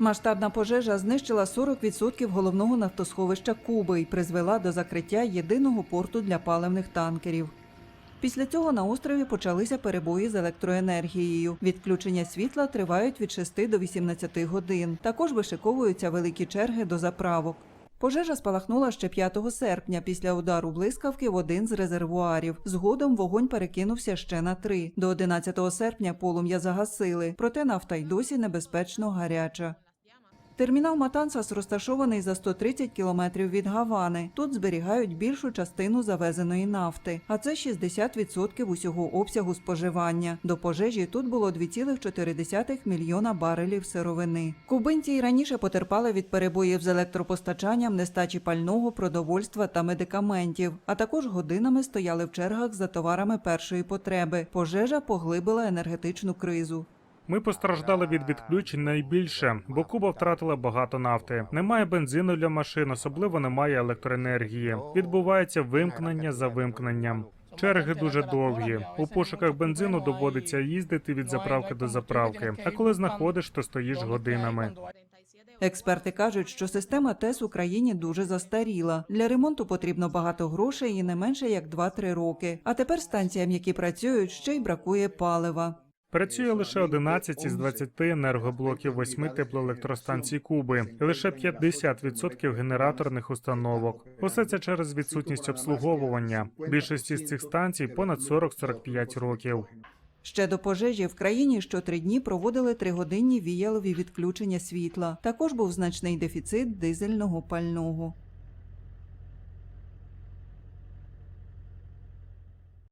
Масштабна пожежа знищила 40% головного нафтосховища Куби і призвела до закриття єдиного порту для паливних танкерів. Після цього на острові почалися перебої з електроенергією. Відключення світла тривають від 6 до 18 годин. Також вишиковуються великі черги до заправок. Пожежа спалахнула ще 5 серпня після удару блискавки в один з резервуарів. Згодом вогонь перекинувся ще на три. До 11 серпня полум'я загасили, проте нафта й досі небезпечно гаряча. Термінал Матансас розташований за 130 кілометрів від Гавани. Тут зберігають більшу частину завезеної нафти, а це 60% усього обсягу споживання. До пожежі тут було 2,4 мільйона барелів сировини. Кубинці й раніше потерпали від перебоїв з електропостачанням, нестачі пального, продовольства та медикаментів, а також годинами стояли в чергах за товарами першої потреби. Пожежа поглибила енергетичну кризу. Ми постраждали від відключень найбільше, бо Куба втратила багато нафти. Немає бензину для машин, особливо немає електроенергії. Відбувається вимкнення за вимкненням. Черги дуже довгі. У пошуках бензину доводиться їздити від заправки до заправки. А коли знаходиш, то стоїш годинами. Експерти кажуть, що система ТЕС в Україні дуже застаріла. Для ремонту потрібно багато грошей і не менше як 2-3 роки. А тепер станціям, які працюють, ще й бракує палива. Працює лише 11 із 20 енергоблоків 8 теплоелектростанцій Куби, лише 50% генераторних установок. Усе це через відсутність обслуговування. Більшість із цих станцій понад 40-45 років. Ще до пожежі в країні щотри дні проводили тригодинні віялові відключення світла. Також був значний дефіцит дизельного пального.